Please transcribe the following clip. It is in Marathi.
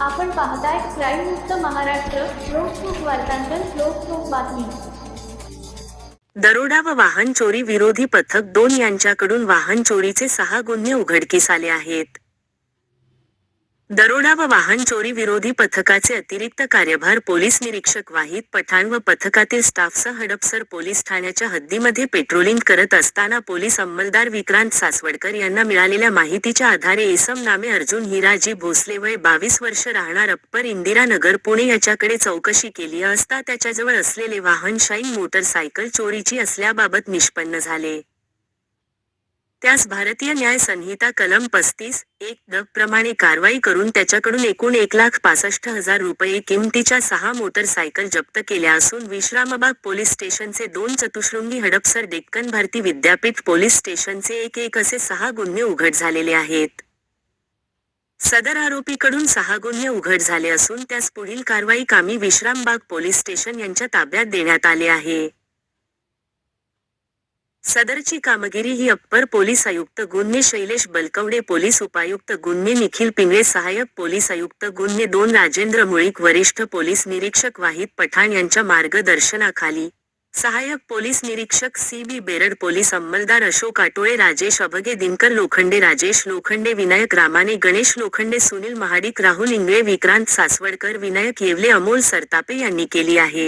आपण पाहताय क्राईम मुक्त महाराष्ट्र लोकसुख वार्तांकन लोकसुख बातमी. दरोडा व वाहन चोरी विरोधी पथक दोन यांच्याकडून वाहन चोरीचे सहा गुन्हे उघडकीस आले आहेत. दरोडा व वाहन चोरी विरोधी पथकाचे अतिरिक्त कार्यभार पोलीस निरीक्षक वाहिद पठाण व पथकातील स्टाफसह हडपसर पोलीस ठाण्याच्या हद्दीमध्ये पेट्रोलिंग करत असताना पोलीस अंमलदार विक्रांत सासवडकर यांना मिळालेल्या माहितीच्या आधारे इसम नामे अर्जुन हिराजी भोसले वय बावीस वर्ष राहणार अप्पर इंदिरानगर पुणे याच्याकडे चौकशी केली असता त्याच्याजवळ असलेले वाहन शाईन मोटरसायकल चोरीची असल्याबाबत निष्पन्न झाले. त्यास भारतीय न्याय संहिता कलम पस्तीस एक द प्रमाणे कारवाई करून त्याच्याकडून एकूण एक लाख पासष्ट हजार रुपये किमतीच्या सहा मोटरसायकल जप्त केल्या असून विश्रामबाग पोलीस स्टेशनचे दोन चतुशृंगी हडपसर डेक्कन भारती विद्यापीठ पोलीस स्टेशनचे एक एक असे सहा गुन्हे उघड झालेले आहेत. सदर आरोपीकडून सहा गुन्हे उघड झाले असून त्यास पुढील कारवाई कामी विश्रामबाग पोलीस स्टेशन यांच्या ताब्यात देण्यात आले आहे. सदरची कामगिरी ही अप्पर पोलीस आयुक्त गुन्हे शैलेश बलकवडे पोलीस उपायुक्त गुन्हे निखिल पिंगळे सहाय्यक पोलीस आयुक्त गुन्हे दोन राजेंद्र मुळीक वरिष्ठ पोलीस निरीक्षक वाहिद पठाण यांच्या मार्गदर्शनाखाली. सहाय्यक पोलीस निरीक्षक सी बी बेरड पोलीस अंमलदार अशोक आटोळे राजेश अभगे दिनकर लोखंडे राजेश लोखंडे विनायक रामाने गणेश लोखंडे सुनील महाडिक राहुल इंगळे विक्रांत सासवडकर विनायक येवले अमोल सरतापे यांनी केली आहे.